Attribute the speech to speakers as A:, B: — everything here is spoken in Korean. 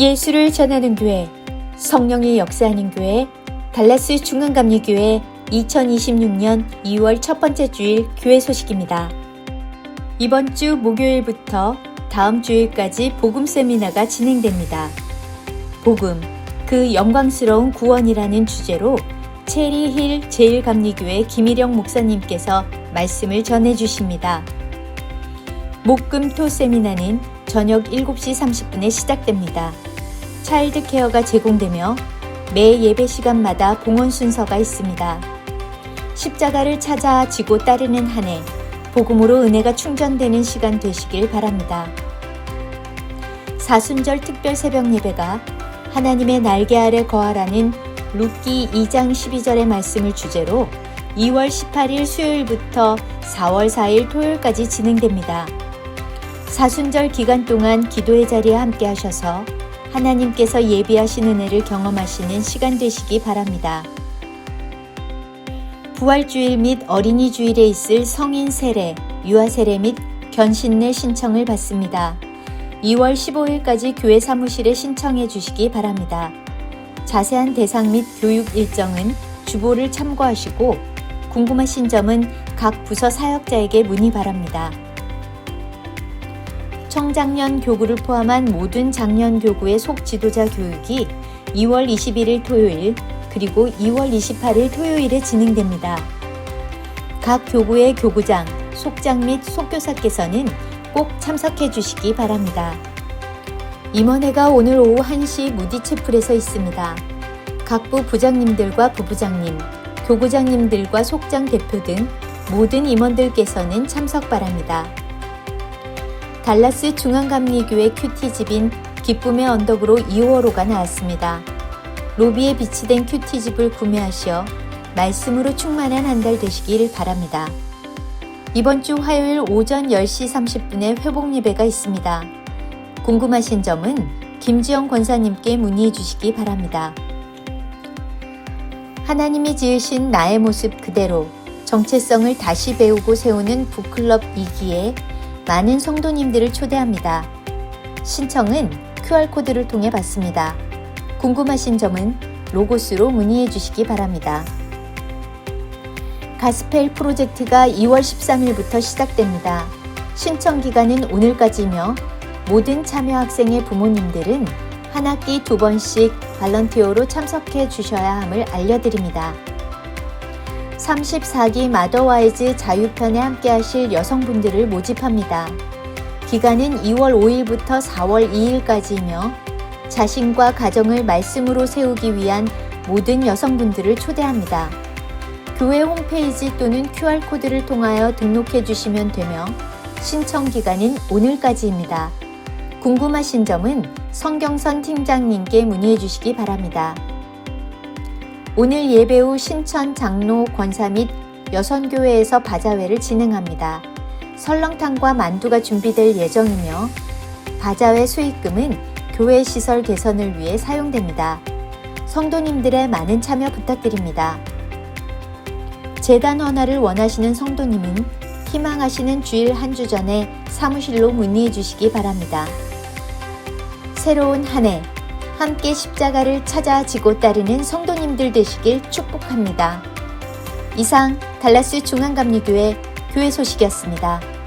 A: 예수를 전하는 교회, 성령이 역사하는 교회, 달라스 중앙감리교회 2026년 2월 첫 번째 주일 교회 소식입니다. 이번 주 목요일부터 다음 주일까지 복음 세미나가 진행됩니다. 복음, 그 영광스러운 구원이라는 주제로 체리힐 제일감리교회 김일영 목사님께서 말씀을 전해 주십니다. 목금토 세미나는 저녁 7시 30분에 시작됩니다. 차일드 케어가 제공되며 매 예배 시간마다 봉헌 순서가 있습니다. 십자가를 찾아 지고 따르는 한 해, 복음으로 은혜가 충전되는 시간 되시길 바랍니다. 사순절 특별 새벽 예배가 하나님의 날개 아래 거하라는 룻기 2장 12절의 말씀을 주제로 2월 18일 수요일부터 4월 4일 토요일까지 진행됩니다. 사순절 기간 동안 기도의 자리에 함께 하셔서 하나님께서 예비하신 은혜를 경험하시는 시간 되시기 바랍니다. 부활주일 및 어린이 주일에 있을 성인 세례, 유아 세례 및 견신내 신청을 받습니다. 2월 15일까지 교회 사무실에 신청해 주시기 바랍니다. 자세한 대상 및 교육 일정은 주보를 참고하시고 궁금하신 점은 각 부서 사역자에게 문의 바랍니다. 청장년 교구를 포함한 모든 장년 교구의 속 지도자 교육이 2월 21일 토요일 그리고 2월 28일 토요일에 진행됩니다. 각 교구의 교구장, 속장 및 속교사께서는 꼭 참석해 주시기 바랍니다. 임원회가 오늘 오후 1시 무디체플에서 있습니다. 각부 부장님들과 부부장님, 교구장님들과 속장 대표 등 모든 임원들께서는 참석 바랍니다. 달라스 중앙감리교회 큐티집인 기쁨의 언덕으로 2호로가 나왔습니다. 로비에 비치된 큐티집을 구매하시어 말씀으로 충만한 한 달 되시길 바랍니다. 이번 주 화요일 오전 10시 30분에 회복 예배가 있습니다. 궁금하신 점은 김지영 권사님께 문의해 주시기 바랍니다. 하나님이 지으신 나의 모습 그대로 정체성을 다시 배우고 세우는 북클럽 2기에 많은 성도님들을 초대합니다. 신청은 QR코드를 통해 받습니다. 궁금하신 점은 로고스로 문의해 주시기 바랍니다. 가스펠 프로젝트가 2월 13일부터 시작됩니다. 신청 기간은 오늘까지며 모든 참여 학생의 부모님들은 한 학기 두 번씩 발런티어로 참석해 주셔야 함을 알려드립니다. 34기 마더와이즈 자유편에 함께 하실 여성분들을 모집합니다. 기간은 2월 5일부터 4월 2일까지이며 자신과 가정을 말씀으로 세우기 위한 모든 여성분들을 초대합니다. 교회 홈페이지 또는 QR코드를 통하여 등록해 주시면 되며 신청 기간은 오늘까지입니다. 궁금하신 점은 성경선 팀장님께 문의해 주시기 바랍니다. 오늘 예배 후 신천 장로 권사 및 여선교회에서 바자회를 진행합니다. 설렁탕과 만두가 준비될 예정이며 바자회 수익금은 교회 시설 개선을 위해 사용됩니다. 성도님들의 많은 참여 부탁드립니다. 재단 헌화를 원하시는 성도님은 희망하시는 주일 한 주 전에 사무실로 문의해 주시기 바랍니다. 새로운 한 해 함께 십자가를 찾아 지고 따르는 성도님들 되시길 축복합니다. 이상 달라스 중앙감리교회 교회 소식이었습니다.